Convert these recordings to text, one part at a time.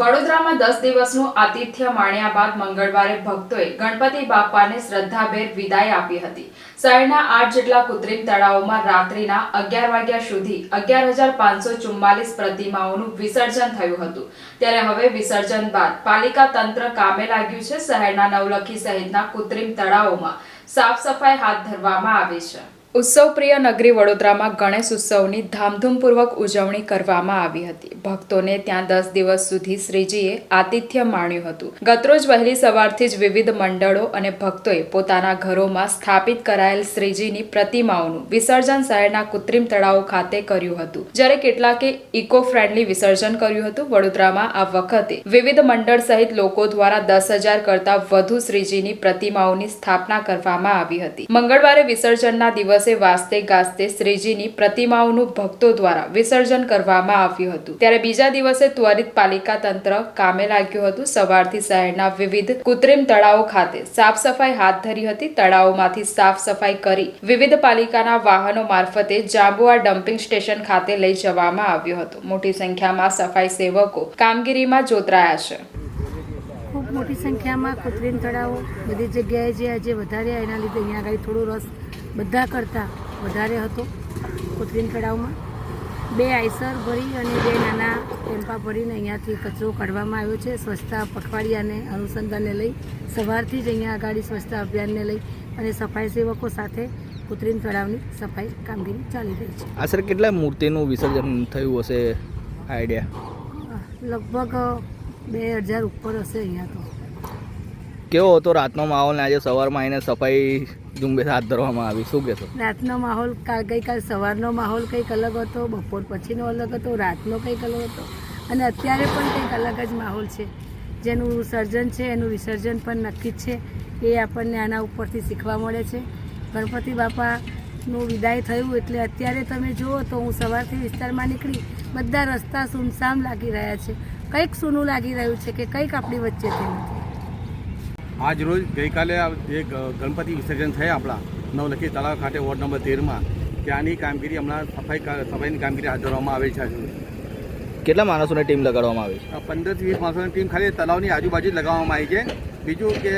વડોદરામાં દસ દિવસનું આતિથ્ય માણ્યા બાદ મંગળવારે ભક્તોએ ગણપતિ બાપાને શ્રદ્ધાભેર વિદાય આપી હતી. શહેરના આઠ જેટલા કૃત્રિમ તળાવોમાં રાત્રિના અગિયાર વાગ્યા સુધી અગિયાર હજાર પાંચસો ચુમ્માલીસ પ્રતિમાઓનું વિસર્જન થયું હતું. ત્યારે હવે વિસર્જન બાદ પાલિકા તંત્ર કામે લાગ્યું છે શહેરના નવલખી સહિતના કૃત્રિમ તળાવોમાં સાફ સફાઈ હાથ ધરવામાં આવી છે. ઉત્સવપ્રિય નગરી વડોદરામાં ગણેશ ઉત્સવની ધામધૂમપૂર્વક ઉજવણી કરવામાં આવી હતી. ભક્તોને ત્યાં દસ દિવસ સુધી શ્રીજીએ આતિથ્ય માણ્યું હતું. ગતરોજ વહેલી સવારથી જ વિવિધ મંડળો અને ભક્તોએ પોતાના ઘરોમાં સ્થાપિત કરાયેલ શ્રીજીની પ્રતિમાઓનું વિસર્જન શહેરના કૃત્રિમ તળાવો ખાતે કર્યું હતું. જ્યારે કેટલાકે ઇકો ફ્રેન્ડલી વિસર્જન કર્યું હતું, વડોદરામાં આ વખતે વિવિધ મંડળ સહિત લોકો દ્વારા દસ હજાર કરતા વધુ શ્રીજીની પ્રતિમાઓની સ્થાપના કરવામાં આવી હતી. મંગળવારે વિસર્જનના દિવસે વાસ્તે ગાસ્તે શ્રીજીની પ્રતિમાઓનું ભક્તો દ્વારા વિસર્જન કરવામાં આવ્યું હતું. ત્યારે બીજા દિવસે ત્વરિત પાલિકા તંત્ર કામે લાગ્યું હતું. સવારથી શહેરના વિવિધ કૃત્રિમ તળાવો ખાતે સાફ સફાઈ હાથ ધરી હતી. તળાવોમાંથી સાફ સફાઈ કરી વિવિધ પાલિકાના વાહનો મારફતે જાંબુઆ ડમ્પિંગ સ્ટેશન ખાતે લઈ જવામાં આવ્યું હતું. મોટી સંખ્યામાં સફાઈ સેવકો કામગીરીમાં જોતરાયા છે. ખૂબ મોટી સંખ્યામાં કૃત્રિમ તળાવો, બધી જગ્યાએ જે આજે વધારે એના લીધે અહીંયા આગળ થોડો રસ બધા કરતાં વધારે હતો કૃત્રિમ તળાવમાં. બે આઈસર ભરી અને બે નાના ટેમ્પા ભરીને અહીંયાથી કચરો કાઢવામાં આવ્યો છે. સ્વચ્છતા પખવાડિયાને અનુસંધાને લઈ સવારથી જ અહીંયા આગળ સ્વચ્છતા અભિયાનને લઈ અને સફાઈ સેવકો સાથે કૃત્રિમ તળાવની સફાઈ કામગીરી ચાલી રહી છે. આશરે કેટલા મૂર્તિનું વિસર્જન થયું હશે? આઈડિયા લગભગ બે હજાર ઉપર હશે અહીંયા તો. કેવો હતો રાતનો માહોલ ને આજે સવારમાં આવીને સફાઈ ઝુંબેશ હાથ ધરવામાં આવી? શું કહેશો? રાતનો માહોલ કાલ ગઈકાલ સવારનો માહોલ કંઈક અલગ હતો, બપોર પછીનો અલગ હતો, રાતનો કંઈક અલગ હતો. અને અત્યારે પણ કંઈક અલગ જ માહોલ છે. જેનું સર્જન છે, એનું વિસર્જન પણ નક્કી જ છે. એ આપણને આના ઉપરથી શીખવા મળે છે. ગણપતિ બાપાનું વિદાય થયું એટલે અત્યારે તમે જુઓ તો હું સવારથી વિસ્તારમાં નીકળી બધા રસ્તા સુમસામ લાગી રહ્યા છે. કંઈક સૂનું લાગી રહ્યું છે કે કંઈક આપણી વચ્ચેથી નથી. આજ રોજ ગઈકાલે જે ગણપતિ વિસર્જન થયા આપણા નવલખી તળાવ ખાતે વોર્ડ નંબર તેરમાં. ત્યાંની કામગીરી હમણાં સફાઈ સફાઈની કામગીરી હાથ ધરવામાં આવી છે. કેટલા માણસોની ટીમ લગાડવામાં આવી છે? પંદર પંદરથી વીસ માણસોની ટીમ ખાલી તળાવની આજુબાજુ જ લગાવવામાં આવી છે. બીજું કે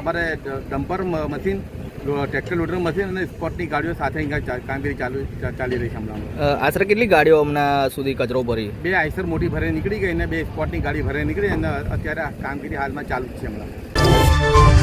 અમારે dumper machine tractor loader machine અને સ્પોટની ગાડીઓ સાથે કામગીરી ચાલુ ચાલી રહી છે હમણાં. આશરે કેટલી ગાડીઓ હમણાં સુધી કચરો ભરી? બે આઈસર મોટી ભરે નીકળી ગઈ અને બે સ્પોટની ગાડી ભરે નીકળી અને અત્યારે આ કામગીરી હાલમાં ચાલુ જ છે હમણાં. Thank you.